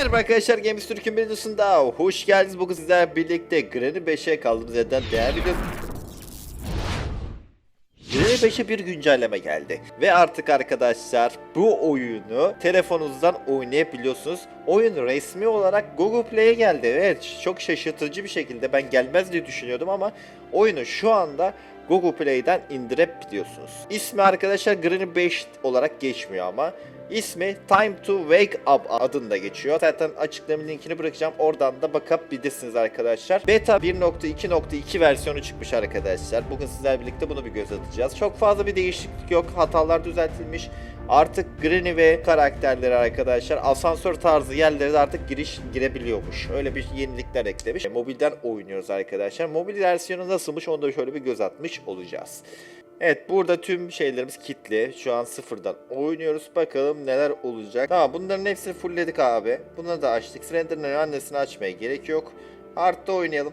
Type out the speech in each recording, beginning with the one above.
Merhaba arkadaşlar Games Türk'ün bir videosunda hoş geldiniz. Bugün sizlerle birlikte Granny 5'e kaldığımız yerden devam ediyoruz. Granny 5'e bir güncelleme geldi. Ve artık arkadaşlar bu oyunu telefonunuzdan oynayabiliyorsunuz. Oyun resmi olarak Google Play'e geldi. Evet çok şaşırtıcı bir şekilde ben gelmez diye düşünüyordum ama oyunu şu anda Google Play'den indirebiliyorsunuz. İsmi arkadaşlar Granny 5 olarak geçmiyor ama İsmi Time to Wake Up adında geçiyor. Zaten açıklama linkini bırakacağım. Oradan da bakabilirsiniz arkadaşlar. Beta 1.2.2 versiyonu çıkmış arkadaşlar. Bugün sizlerle birlikte bunu bir göz atacağız. Çok fazla bir değişiklik yok. Hatalar düzeltilmiş. Artık Granny ve karakterleri arkadaşlar asansör tarzı yerlere de artık giriş girebiliyormuş. Öyle bir yenilikler eklemiş. Mobilden oynuyoruz arkadaşlar. Mobil versiyonu nasılmış onu da şöyle bir göz atmış olacağız. Evet burada tüm şeylerimiz kilitli. Şu an sıfırdan oynuyoruz. Bakalım neler olacak. Tamam bunların hepsini fullledik abi. Bunları da açtık. Slender'ın annesini açmaya gerek yok. Art'ta oynayalım.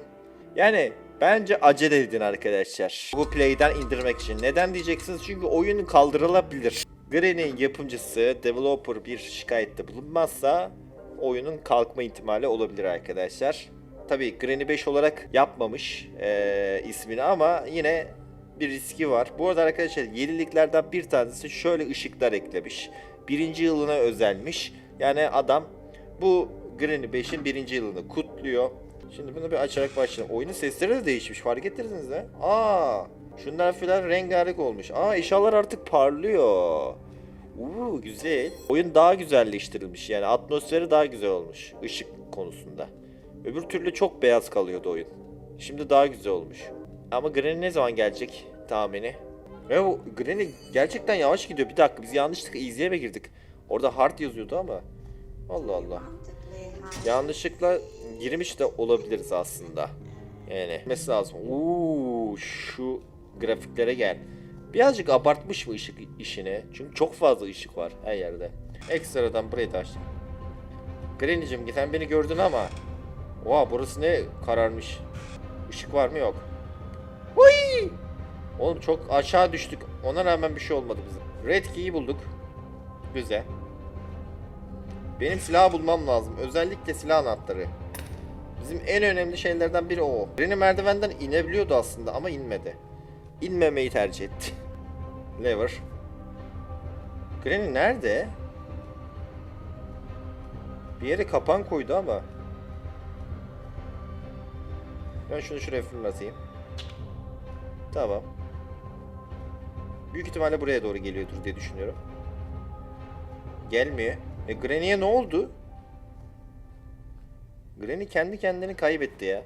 Yani bence acele edin arkadaşlar. Bu play'den indirmek için. Neden diyeceksiniz? Çünkü oyun kaldırılabilir. Granny'nin yapımcısı, developer bir şikayette bulunmazsa oyunun kalkma ihtimali olabilir arkadaşlar. Tabii Granny 5 olarak yapmamış eee, ismini ama yine bir riski var. Bu arada arkadaşlar yeniliklerden bir tanesi şöyle ışıklar eklemiş. Birinci yılına özelmiş. Yani adam bu Granny 5'in birinci yılını kutluyor. Şimdi bunu bir açarak başlayalım. Oyunun sesleri de değişmiş fark ettiniz mi? Aa, şunlar filan rengarenk olmuş. Aa eşyalar artık parlıyor. Uuu güzel. Oyun daha güzelleştirilmiş yani atmosferi daha güzel olmuş ışık konusunda. Öbür türlü çok beyaz kalıyordu oyun. Şimdi daha güzel olmuş. Ama Granny ne zaman gelecek tahmini? Ya bu Granny gerçekten yavaş gidiyor. Bir dakika biz yanlışlıkla easy'e mi girdik? Orada hard yazıyordu ama. Allah Allah. Yanlışlıkla girmiş de olabiliriz aslında. Yani gitmesi lazım. Uuu şu grafiklere gel. Birazcık abartmış mı ışık işini? Çünkü çok fazla ışık var her yerde. Ekstradan burayı da açtım. Granny'cim sen beni gördün ama. Oha burası ne kararmış. Işık var mı yok. Uy! Oğlum çok aşağı düştük. Ona rağmen bir şey olmadı bize. Red key'i bulduk. Güzel. Benim silah bulmam lazım. Özellikle silah anahtarı. Bizim en önemli şeylerden biri o. Reni merdivenden inebiliyordu aslında ama inmedi. İnmemeyi tercih etti. Lever. Granny nerede? Bir yere kapan koydu ama. Ben şunu şuraya fırlatayım. Tamam. Büyük ihtimalle buraya doğru geliyordur diye düşünüyorum. Gelmiyor. E Granny'e ne oldu? Granny kendi kendini kaybetti ya.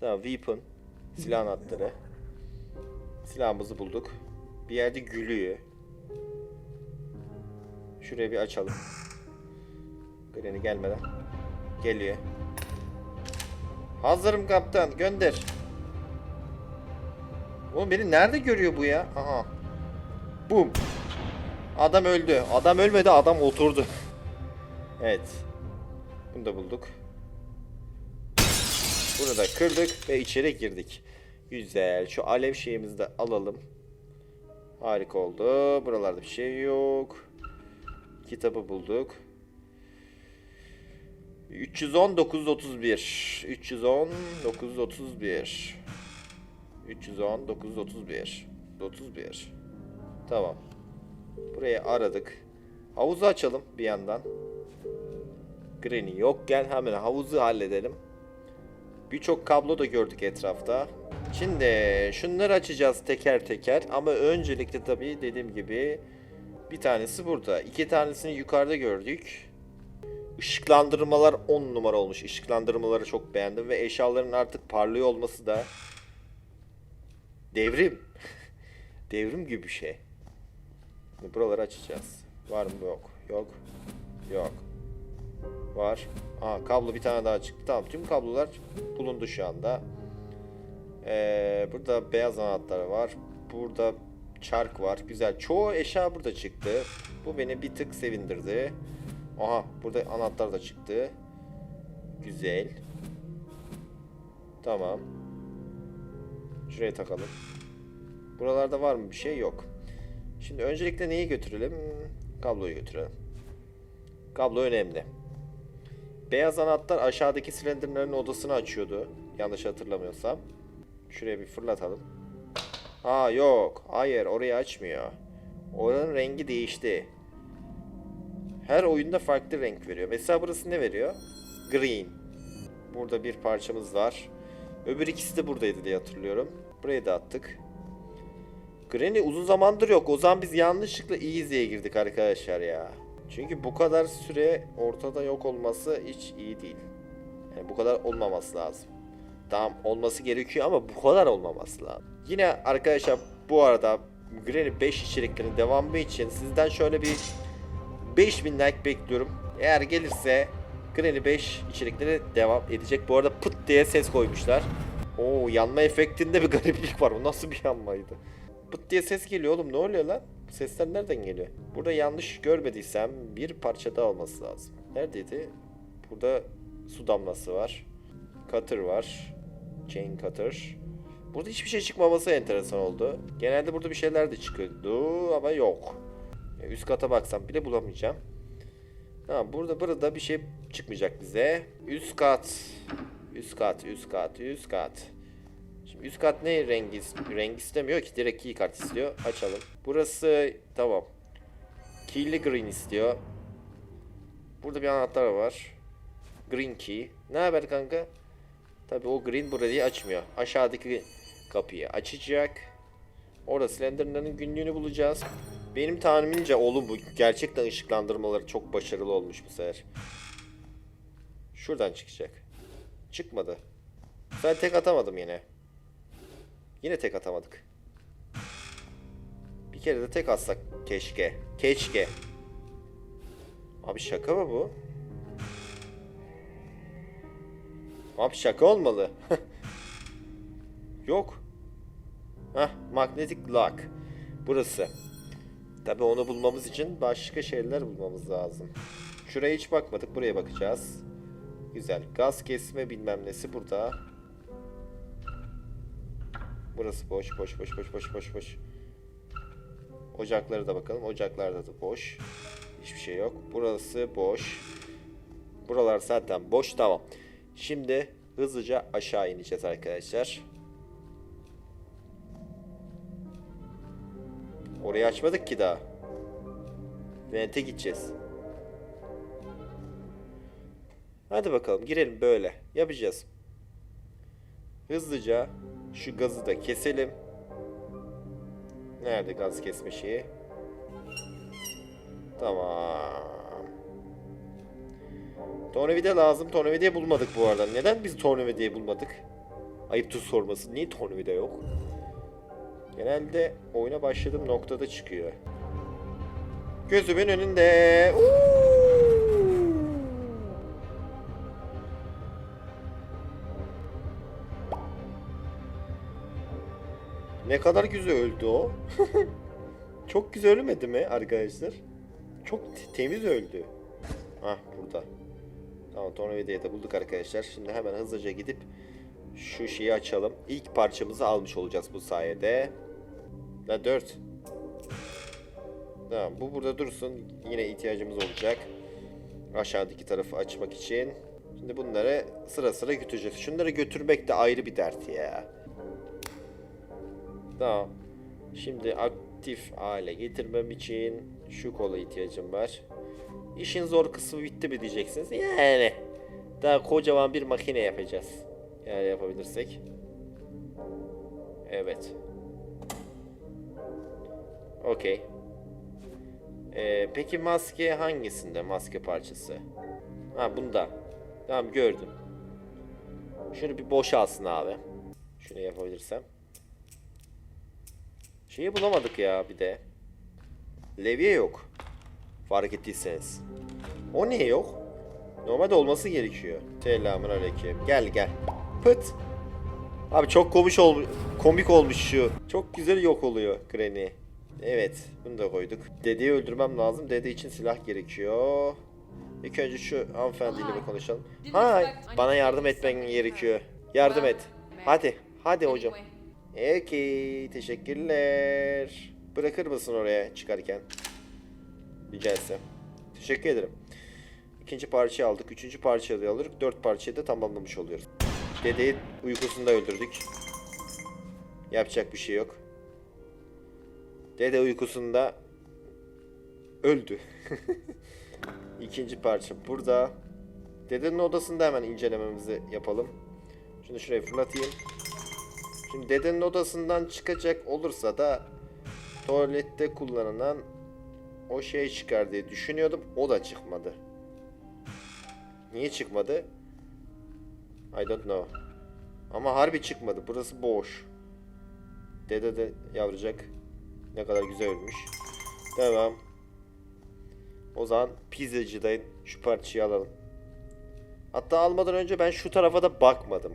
Tamam weapon. Silah anahtarı. Silahımızı bulduk. Bir yerde gülüyor. Şurayı bir açalım. Granny gelmeden. Geliyor. Hazırım kaptan. Gönder. Oğlum beni nerede görüyor bu ya? Aha. Bum. Adam öldü. Adam ölmedi, adam oturdu. evet. Bunu da bulduk. Bunu da kırdık ve içeri girdik. Güzel. Şu alev şeyimizi de alalım. Harika oldu. Buralarda bir şey yok. Kitabı bulduk. 310 931 310 931 310 931 31 Tamam. Burayı aradık. Havuzu açalım bir yandan. Granny yok. Gel hemen havuzu halledelim. Birçok kablo da gördük etrafta. Şimdi şunları açacağız teker teker ama öncelikle tabii dediğim gibi bir tanesi burada. iki tanesini yukarıda gördük. Işıklandırmalar 10 numara olmuş. Işıklandırmaları çok beğendim ve eşyaların artık parlıyor olması da devrim. devrim gibi bir şey. Buraları açacağız. Var mı? Yok. Yok. Yok. Var. Aha kablo bir tane daha çıktı. Tamam tüm kablolar bulundu şu anda. Ee, burada beyaz anahtar var. Burada çark var. Güzel. Çoğu eşya burada çıktı. Bu beni bir tık sevindirdi. Aha burada anahtar da çıktı. Güzel. Tamam. Şuraya takalım. Buralarda var mı bir şey? Yok. Şimdi öncelikle neyi götürelim? Kabloyu götürelim. Kablo önemli. Beyaz anahtar aşağıdaki silindirlerin odasını açıyordu. Yanlış hatırlamıyorsam. Şuraya bir fırlatalım. Aa yok. Hayır orayı açmıyor. Oranın rengi değişti. Her oyunda farklı renk veriyor. Mesela burası ne veriyor? Green. Burada bir parçamız var. Öbür ikisi de buradaydı diye hatırlıyorum. Buraya da attık. Granny uzun zamandır yok. O zaman biz yanlışlıkla Easy'ye girdik arkadaşlar ya. Çünkü bu kadar süre ortada yok olması hiç iyi değil. Yani bu kadar olmaması lazım. Tamam olması gerekiyor ama bu kadar olmaması lazım. Yine arkadaşlar bu arada Granny 5 içeriklerinin devamı için sizden şöyle bir 5000 like bekliyorum. Eğer gelirse Granny 5 içerikleri devam edecek. Bu arada pıt diye ses koymuşlar. Oo yanma efektinde bir gariplik var. Bu nasıl bir yanmaydı? Pıt diye ses geliyor oğlum. Ne oluyor lan? Sesler nereden geliyor? Burada yanlış görmediysem bir parça daha olması lazım. Neredeydi? Burada su damlası var. Cutter var. Chain cutter. Burada hiçbir şey çıkmaması enteresan oldu. Genelde burada bir şeyler de çıkıyordu ama yok. Üst kata baksam bile bulamayacağım. Ha burada burada bir şey çıkmayacak bize. Üst kat. Üst kat, üst kat, üst kat. Üst kat ne rengi, renk istemiyor ki direkt key kart istiyor. Açalım. Burası tamam. Key'li green istiyor. Burada bir anahtar var. Green key. Ne haber kanka? Tabi o green burayı açmıyor. Aşağıdaki kapıyı açacak. Orada Slenderman'ın günlüğünü bulacağız. Benim tahminimce oğlum bu gerçekten ışıklandırmaları çok başarılı olmuş bu sefer. Şuradan çıkacak. Çıkmadı. Ben tek atamadım yine. Yine tek atamadık. Bir kere de tek atsak keşke. Keşke. Abi şaka mı bu? Abi şaka olmalı. Yok. Hah, magnetic lock. Burası. Tabi onu bulmamız için başka şeyler bulmamız lazım. Şuraya hiç bakmadık. Buraya bakacağız. Güzel. Gaz kesme bilmem nesi burada. Burası boş, boş, boş, boş, boş, boş, boş. Ocaklara da bakalım. Ocaklarda da boş. Hiçbir şey yok. Burası boş. Buralar zaten boş. Tamam. Şimdi hızlıca aşağı ineceğiz arkadaşlar. Orayı açmadık ki daha. Vente gideceğiz. Hadi bakalım girelim böyle. Yapacağız. Hızlıca şu gazı da keselim. Nerede gaz kesme şeyi? Tamam. Tornavida lazım. Tornavida bulmadık bu arada. Neden biz tornavidayı bulmadık? Ayıptır sorması. Niye tornavida yok? Genelde oyuna başladığım noktada çıkıyor. Gözümün önünde. Uuu. Ne kadar güzel öldü o. Çok güzel ölmedi mi arkadaşlar? Çok te- temiz öldü. Hah burada. Tamam tornavidayı da bulduk arkadaşlar. Şimdi hemen hızlıca gidip şu şeyi açalım. İlk parçamızı almış olacağız bu sayede. Da 4. Tamam bu burada dursun. Yine ihtiyacımız olacak. Aşağıdaki tarafı açmak için. Şimdi bunları sıra sıra götüreceğiz. Şunları götürmek de ayrı bir dert ya. Tamam. Şimdi aktif hale getirmem için şu kola ihtiyacım var. İşin zor kısmı bitti mi diyeceksiniz. Yani daha kocaman bir makine yapacağız. Yani yapabilirsek. Evet. Okey. Ee, peki maske hangisinde maske parçası? Ha bunda. Tamam gördüm. Şunu bir boşalsın abi. Şunu yapabilirsem. Şeyi bulamadık ya bir de. Levye yok. Fark ettiyseniz. O niye yok? Normalde olması gerekiyor. Selamun aleyküm. Gel gel. Pıt. Abi çok komik olmuş, komik olmuş şu. Çok güzel yok oluyor Granny. Evet, bunu da koyduk. Dedeyi öldürmem lazım. Dede için silah gerekiyor. İlk önce şu hanımefendiyle bir konuşalım. Hay, bana yardım etmen gerekiyor. Yardım et. Hadi, hadi hocam. Okey, teşekkürler. Bırakır mısın oraya çıkarken? Rica etsem. Teşekkür ederim. ikinci parçayı aldık. Üçüncü parçayı da alırız. Dört parçayı da tamamlamış oluyoruz. Dedeyi uykusunda öldürdük. Yapacak bir şey yok. Dede uykusunda öldü. İkinci parça burada. Dedenin odasında hemen incelememizi yapalım. Şunu şuraya fırlatayım. Şimdi dedenin odasından çıkacak olursa da tuvalette kullanılan o şey çıkar diye düşünüyordum. O da çıkmadı. Niye çıkmadı? I don't know. Ama harbi çıkmadı. Burası boş. Dede de yavrucak. Ne kadar güzel ölmüş. Devam. O zaman pizzacıdan şu parçayı alalım. Hatta almadan önce ben şu tarafa da bakmadım.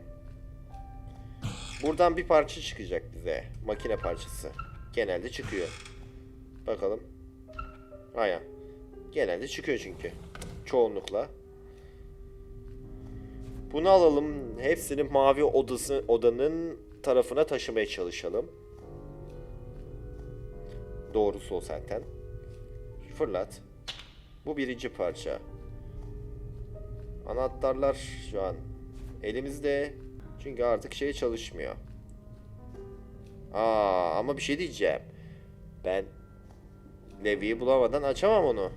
Buradan bir parça çıkacak bize. Makine parçası. Genelde çıkıyor. Bakalım. Aya. Genelde çıkıyor çünkü. Çoğunlukla. Bunu alalım. Hepsini mavi odası odanın tarafına taşımaya çalışalım. Doğrusu o zaten. Fırlat. Bu birinci parça. Anahtarlar şu an elimizde. Çünkü artık şey çalışmıyor. Aa ama bir şey diyeceğim. Ben Levi'yi bulamadan açamam onu.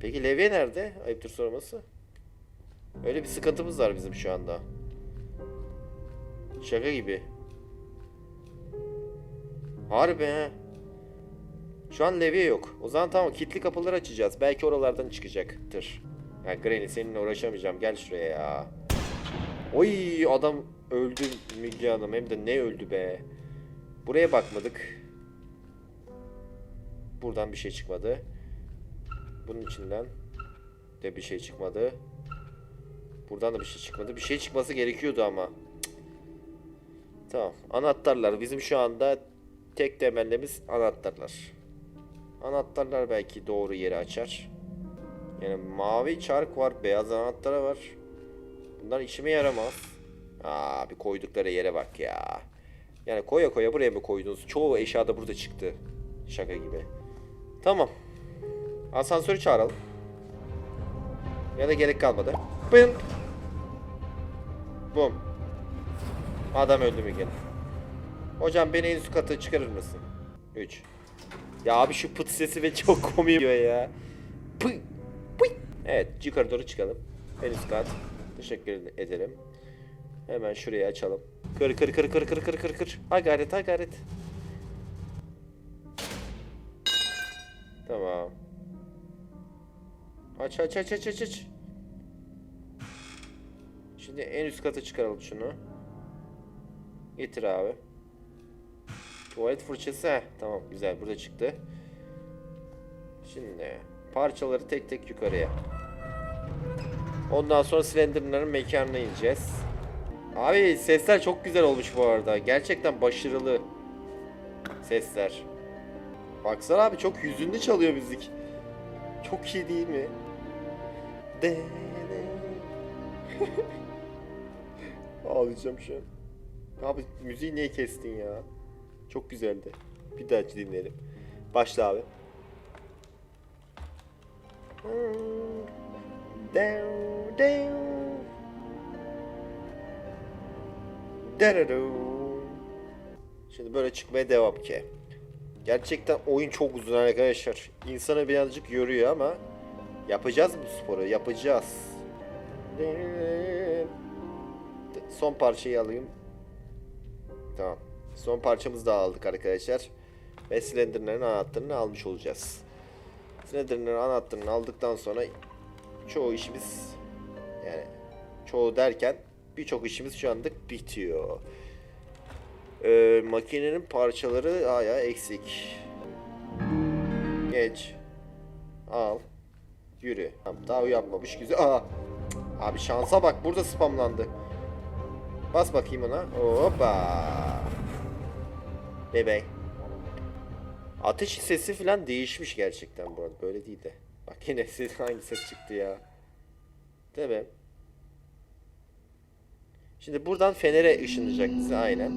Peki Levi nerede? Ayıptır sorması. Öyle bir sıkıntımız var bizim şu anda. Şaka gibi. Harbi he. Şu an levye yok. O zaman tamam kilitli kapıları açacağız. Belki oralardan çıkacaktır. Ya Granny seninle uğraşamayacağım. Gel şuraya ya. Oy adam öldü Müge Hanım. Hem de ne öldü be. Buraya bakmadık. Buradan bir şey çıkmadı. Bunun içinden de bir şey çıkmadı. Buradan da bir şey çıkmadı. Bir şey çıkması gerekiyordu ama. Tamam. Anahtarlar. Bizim şu anda tek temellimiz anahtarlar. Anahtarlar belki doğru yeri açar. Yani mavi çark var, beyaz anahtarı var. Bunlar işime yaramaz. Aa bir koydukları yere bak ya. Yani koya koya buraya mı koydunuz? Çoğu eşya da burada çıktı. Şaka gibi. Tamam. Asansörü çağıralım. Ya da gerek kalmadı. Bın. Bum. Adam öldü mü gene? Hocam beni en üst kata çıkarır mısın? 3. Ya abi şu pıt sesi ve çok komik ya. Pıy. Pıy. Evet yukarı doğru çıkalım. En üst kat. Teşekkür ederim. Hemen şurayı açalım. Kır kır kır kır kır kır kır kır. Ha gayret ha. Tamam. Aç aç aç aç aç aç. Şimdi en üst kata çıkaralım şunu. Getir abi. Tuvalet fırçası. Heh, tamam güzel burada çıktı. Şimdi parçaları tek tek yukarıya. Ondan sonra Slenderman'ın mekanına ineceğiz. Abi sesler çok güzel olmuş bu arada. Gerçekten başarılı sesler. Baksana abi çok hüzünlü çalıyor müzik. Çok iyi değil mi? Ağlayacağım şu an. Abi müziği niye kestin ya? Çok güzeldi. Bir daha dinleyelim. Başla abi. Şimdi böyle çıkmaya devam ki. Gerçekten oyun çok uzun arkadaşlar. İnsanı birazcık yoruyor ama yapacağız bu sporu, yapacağız. Son parçayı alayım. Tamam. Son parçamızı da aldık arkadaşlar. Ve Slenderman'ın anahtarını almış olacağız. Slenderman'ın anahtarını aldıktan sonra çoğu işimiz yani çoğu derken birçok işimiz şu anda bitiyor. Ee, makinenin parçaları hala eksik. Geç. Al. Yürü. Daha uyanmamış güzel. Aa. Abi şansa bak burada spamlandı. Bas bakayım ona. Hoppa. Bebek. Ateş sesi falan değişmiş gerçekten bu arada. Böyle değil de. Bak yine ses, hangi ses çıktı ya. Değil mi? Şimdi buradan fenere ışınlayacak bizi aynen.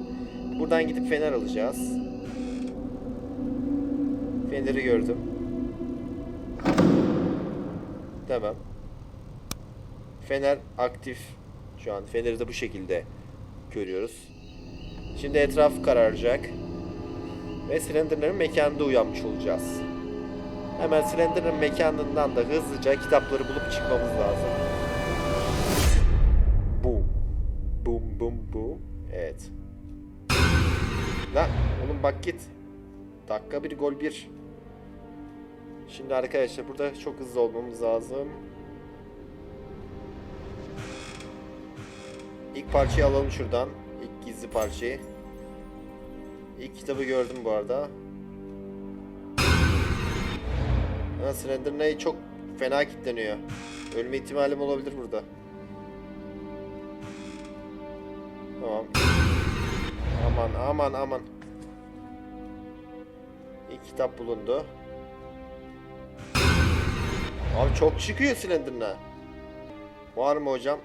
Buradan gidip fener alacağız. Feneri gördüm. Tamam. Fener aktif. Şu an feneri de bu şekilde görüyoruz. Şimdi etraf kararacak. Ve silindirlerin mekanında uyanmış olacağız. Hemen silindirin mekanından da hızlıca kitapları bulup çıkmamız lazım. Boom. Boom boom boom. Evet. Lan oğlum bak git. Dakika bir gol bir. Şimdi arkadaşlar burada çok hızlı olmamız lazım. İlk parçayı alalım şuradan. İlk gizli parçayı. İlk kitabı gördüm bu arada. Ha, Slender çok fena kilitleniyor. Ölme ihtimalim olabilir burada. Tamam. Aman aman aman. İlk kitap bulundu. Abi çok çıkıyor Slender'ına. Var mı hocam?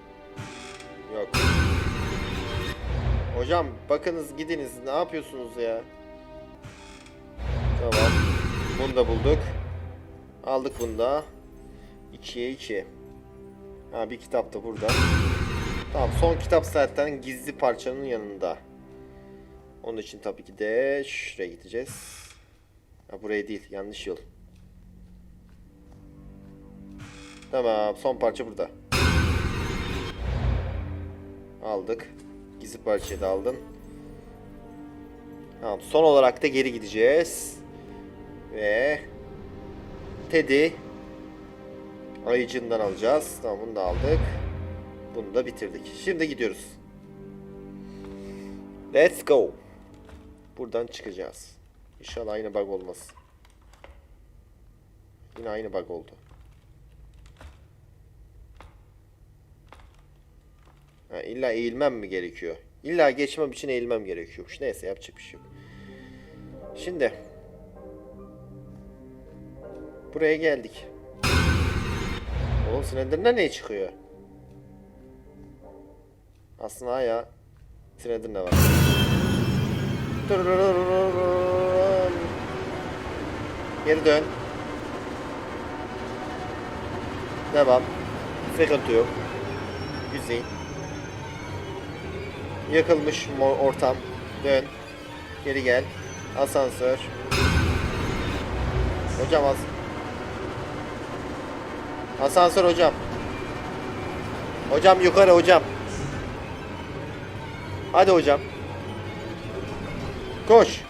Yok. Hocam bakınız gidiniz. Ne yapıyorsunuz ya? Tamam. Bunu da bulduk. Aldık bunu da. 2'ye 2. Ha bir kitap da burada. Tamam son kitap zaten gizli parçanın yanında. Onun için tabii ki de şuraya gideceğiz. Ha buraya değil yanlış yol. Tamam son parça burada. Aldık. Gizli parçayı da aldın. Tamam son olarak da geri gideceğiz. Ve Teddy ayıcından alacağız. Tamam bunu da aldık. Bunu da bitirdik. Şimdi gidiyoruz. Let's go. Buradan çıkacağız. İnşallah aynı bug olmaz. Yine aynı bug oldu. Ha, illa eğilmem mi gerekiyor? İlla geçmem için eğilmem gerekiyormuş. Neyse yapacak bir şey yok. Şimdi buraya geldik. Oğlum Slender'da ne çıkıyor? Aslında aya Slender'da var. Geri dön. Devam. Sıkıntı yok. Güzel. Yakılmış ortam. Dön. Geri gel. Asansör. Hocam az. Asansör hocam. Hocam yukarı hocam. Hadi hocam. Koş.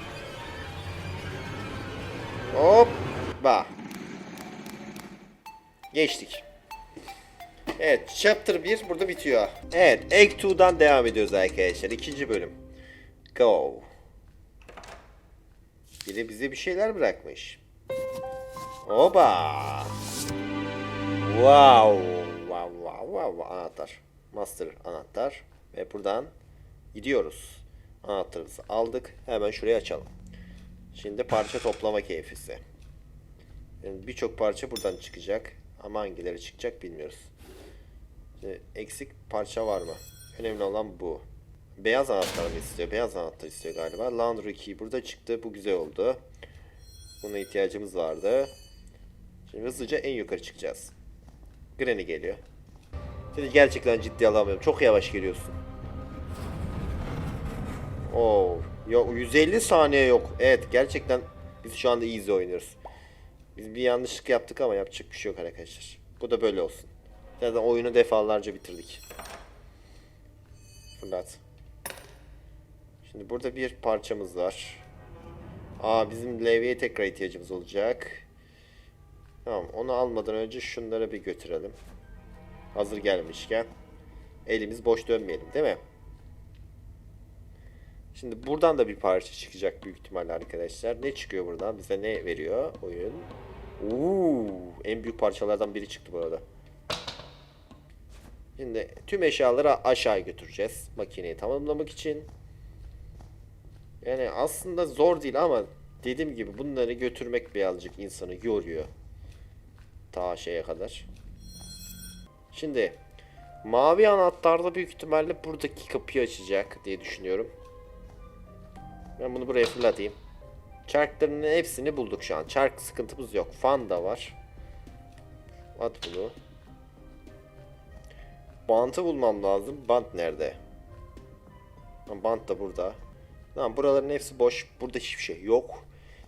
Hoppa. Geçtik. Evet, chapter 1 burada bitiyor. Evet, Act 2'dan devam ediyoruz arkadaşlar. İkinci bölüm. Go. Biri bize bir şeyler bırakmış. Oba. Wow. Wow, wow, wow. Anahtar. Master anahtar. Ve buradan gidiyoruz. Anahtarımızı aldık. Hemen şurayı açalım. Şimdi parça toplama keyfisi. Yani birçok parça buradan çıkacak. Ama hangileri çıkacak bilmiyoruz. Şimdi eksik parça var mı? Önemli olan bu. Beyaz anahtar mı istiyor? Beyaz anahtar istiyor galiba. Laundry key burada çıktı. Bu güzel oldu. Buna ihtiyacımız vardı. Şimdi hızlıca en yukarı çıkacağız. Granny geliyor. Seni gerçekten ciddi alamıyorum. Çok yavaş geliyorsun. Oo, yok 150 saniye yok. Evet gerçekten biz şu anda easy oynuyoruz. Biz bir yanlışlık yaptık ama yapacak bir şey yok arkadaşlar. Bu da böyle olsun. Zaten oyunu defalarca bitirdik. Fırlat. Şimdi burada bir parçamız var. Aa bizim levyeye tekrar ihtiyacımız olacak. Tamam onu almadan önce şunları bir götürelim. Hazır gelmişken. Elimiz boş dönmeyelim değil mi? Şimdi buradan da bir parça çıkacak büyük ihtimalle arkadaşlar. Ne çıkıyor buradan? Bize ne veriyor oyun? Uuu, en büyük parçalardan biri çıktı bu arada. Şimdi tüm eşyaları aşağı götüreceğiz makineyi tamamlamak için. Yani aslında zor değil ama dediğim gibi bunları götürmek birazcık insanı yoruyor. Ta şeye kadar. Şimdi mavi anahtarda büyük ihtimalle buradaki kapıyı açacak diye düşünüyorum. Ben bunu buraya fırlatayım. Çarkların hepsini bulduk şu an. Çark sıkıntımız yok. Fan da var. At bunu. Bantı bulmam lazım. Bant nerede? Bant da burada. Tamam buraların hepsi boş. Burada hiçbir şey yok.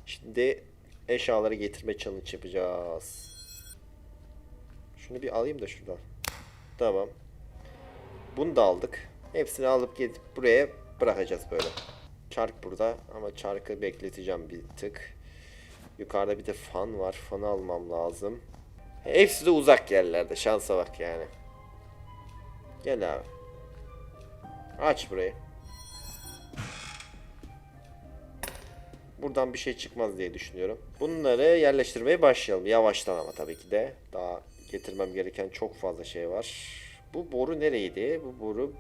Şimdi eşyaları getirme challenge yapacağız. Şunu bir alayım da şuradan. Tamam. Bunu da aldık. Hepsini alıp gidip buraya bırakacağız böyle. Çark burada ama çarkı bekleteceğim bir tık. Yukarıda bir de fan var. Fanı almam lazım. Hepsi de uzak yerlerde. Şansa bak yani. Gel abi. Aç burayı. Buradan bir şey çıkmaz diye düşünüyorum. Bunları yerleştirmeye başlayalım. Yavaştan ama tabii ki de. Daha getirmem gereken çok fazla şey var. Bu boru nereydi? Bu boru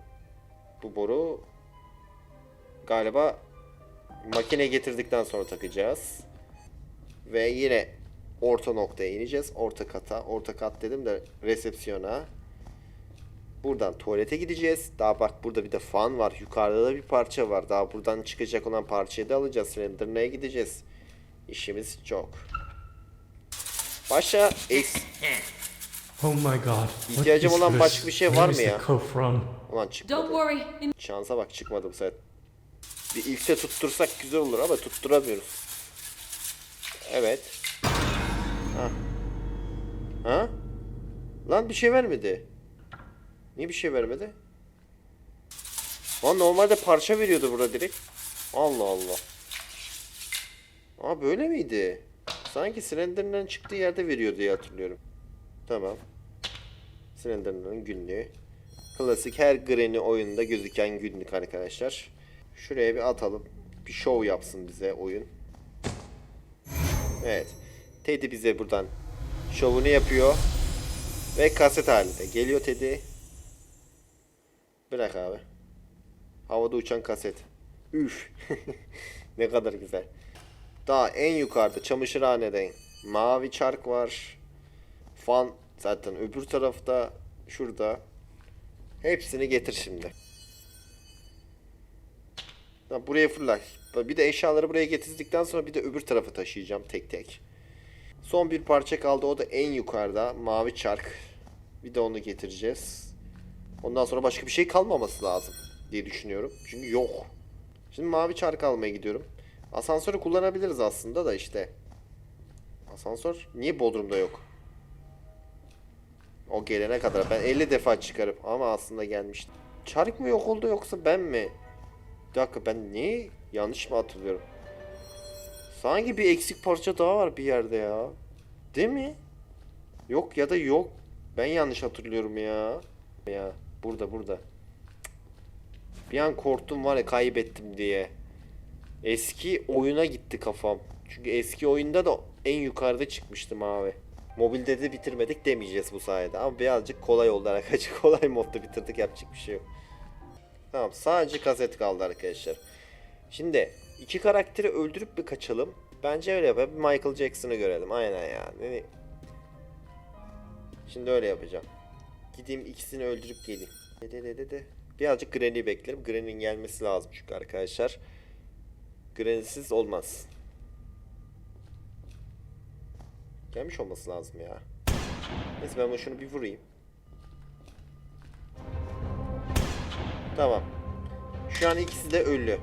bu boru galiba makine getirdikten sonra takacağız. Ve yine orta noktaya ineceğiz. Orta kata. Orta kat dedim de resepsiyona. Buradan tuvalete gideceğiz. Daha bak burada bir de fan var. Yukarıda da bir parça var. Daha buradan çıkacak olan parçayı da alacağız. Slender'ına gideceğiz. İşimiz çok. Başa es... Oh my god. What İhtiyacım is olan başka bir şey var mı ya? Ulan Don't çıkmadı. Şansa bak çıkmadı bu sefer. Bir ilkte tuttursak güzel olur ama tutturamıyoruz. Evet. Ha. Ha? Lan bir şey vermedi. Niye bir şey vermedi? Lan normalde parça veriyordu burada direkt. Allah Allah. Aa böyle miydi? Sanki Slender'ın çıktığı yerde veriyor diye hatırlıyorum. Tamam. Slender'ın günlüğü. Klasik her Granny oyunda gözüken günlük arkadaşlar. Şuraya bir atalım. Bir show yapsın bize oyun. Evet. Teddy bize buradan şovunu yapıyor. Ve kaset halinde. Geliyor Teddy. Bırak abi. Havada uçan kaset. Üf. ne kadar güzel. Daha en yukarıda çamaşırhaneden mavi çark var. Fan zaten öbür tarafta. Şurada. Hepsini getir şimdi. Ha, buraya fırla. Bir de eşyaları buraya getirdikten sonra bir de öbür tarafa taşıyacağım tek tek. Son bir parça kaldı. O da en yukarıda. Mavi çark. Bir de onu getireceğiz. Ondan sonra başka bir şey kalmaması lazım diye düşünüyorum. Çünkü yok. Şimdi mavi çark almaya gidiyorum. Asansörü kullanabiliriz aslında da işte. Asansör niye Bodrum'da yok? O gelene kadar ben 50 defa çıkarıp ama aslında gelmişti. Çark mı yok oldu yoksa ben mi? Bir dakika ben niye yanlış mı hatırlıyorum? Sanki bir eksik parça daha var bir yerde ya. Değil mi? Yok ya da yok. Ben yanlış hatırlıyorum ya. Ya burada burada. Bir an korktum var ya kaybettim diye. Eski oyuna gitti kafam. Çünkü eski oyunda da en yukarıda çıkmıştım abi. Mobilde de bitirmedik demeyeceğiz bu sayede. Ama birazcık kolay oldu arkadaşlar. Kolay modda bitirdik yapacak bir şey yok. Tamam sadece kaset kaldı arkadaşlar. Şimdi iki karakteri öldürüp bir kaçalım. Bence öyle yapalım. Bir Michael Jackson'ı görelim. Aynen ya. Yani... Şimdi öyle yapacağım. Gideyim ikisini öldürüp geleyim. De de de de. Birazcık Granny'i beklerim. Granny'nin gelmesi lazım çünkü arkadaşlar. Granny'siz olmaz. Gelmiş olması lazım ya. Neyse ben şunu bir vurayım. Tamam. Şu an ikisi de ölü.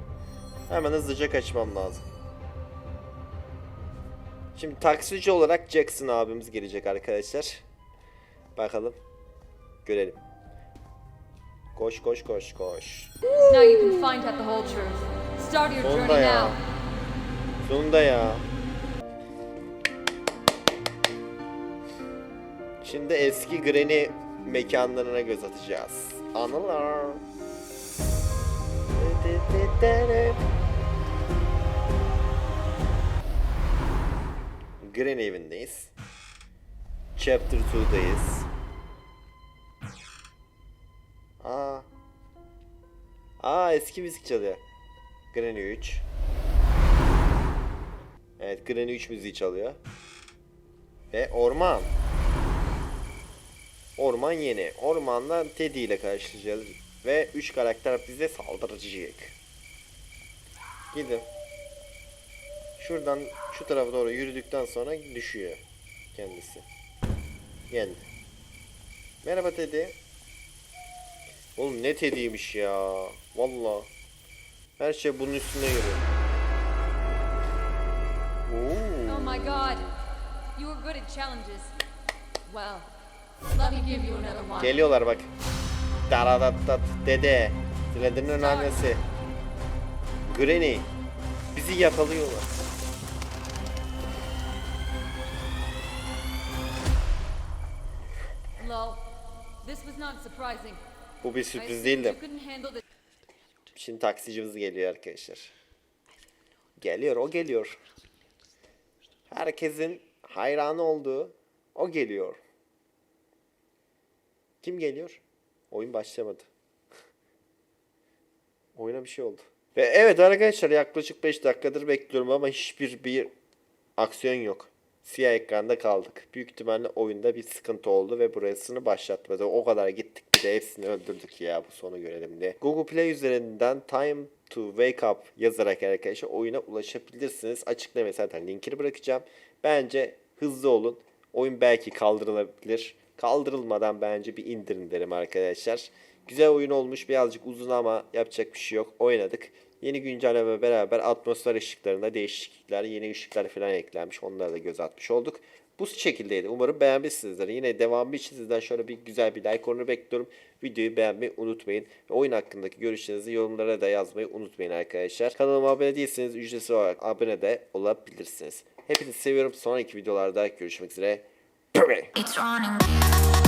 Hemen hızlıca kaçmam lazım. Şimdi taksici olarak Jackson abimiz gelecek arkadaşlar. Bakalım. Görelim. Koş koş koş koş. now you can find out the whole truth. Start your Sonunda ya. Sonunda ya. Şimdi eski Granny mekanlarına göz atacağız. Anılar. Granny evindeyiz. Chapter 2'dayız. Aa. Aa eski müzik çalıyor. Granny 3. Evet Granny 3 müziği çalıyor. Ve orman. Orman yeni. Ormanda Teddy ile karşılaşacağız. Ve 3 karakter bize saldıracak. Gidin. Şuradan şu tarafa doğru yürüdükten sonra düşüyor kendisi. Yendi. Merhaba Teddy. Oğlum ne Teddy'ymiş ya. Valla. Her şey bunun üstüne. Oo. Oh my god. You were good at challenges. Well, Geliyorlar bak. Daradattat dede. Freddy'nin annesi. Granny. Bizi yakalıyorlar. Bu bir sürpriz değildi. Şimdi taksicimiz geliyor arkadaşlar. Geliyor, o geliyor. Herkesin hayranı olduğu o geliyor. Kim geliyor? Oyun başlamadı. Oyuna bir şey oldu. Ve evet arkadaşlar yaklaşık 5 dakikadır bekliyorum ama hiçbir bir aksiyon yok. Siyah ekranda kaldık. Büyük ihtimalle oyunda bir sıkıntı oldu ve burasını başlatmadı. O kadar gittik bir de hepsini öldürdük ya bu sonu görelim diye. Google Play üzerinden Time to Wake Up yazarak arkadaşlar oyuna ulaşabilirsiniz. Açıklamaya zaten linkini bırakacağım. Bence hızlı olun. Oyun belki kaldırılabilir. Kaldırılmadan bence bir indirin derim arkadaşlar. Güzel oyun olmuş. Birazcık uzun ama yapacak bir şey yok. Oynadık. Yeni güncelleme beraber atmosfer ışıklarında değişiklikler, yeni ışıklar falan eklenmiş. Onlara da göz atmış olduk. Bu şekildeydi. Umarım beğenmişsinizdir. Yine devamı için sizden şöyle bir güzel bir like onu bekliyorum. Videoyu beğenmeyi unutmayın. Ve oyun hakkındaki görüşlerinizi yorumlara da yazmayı unutmayın arkadaşlar. Kanalıma abone değilseniz ücretsiz olarak abone de olabilirsiniz. Hepinizi seviyorum. Sonraki videolarda görüşmek üzere. It's running.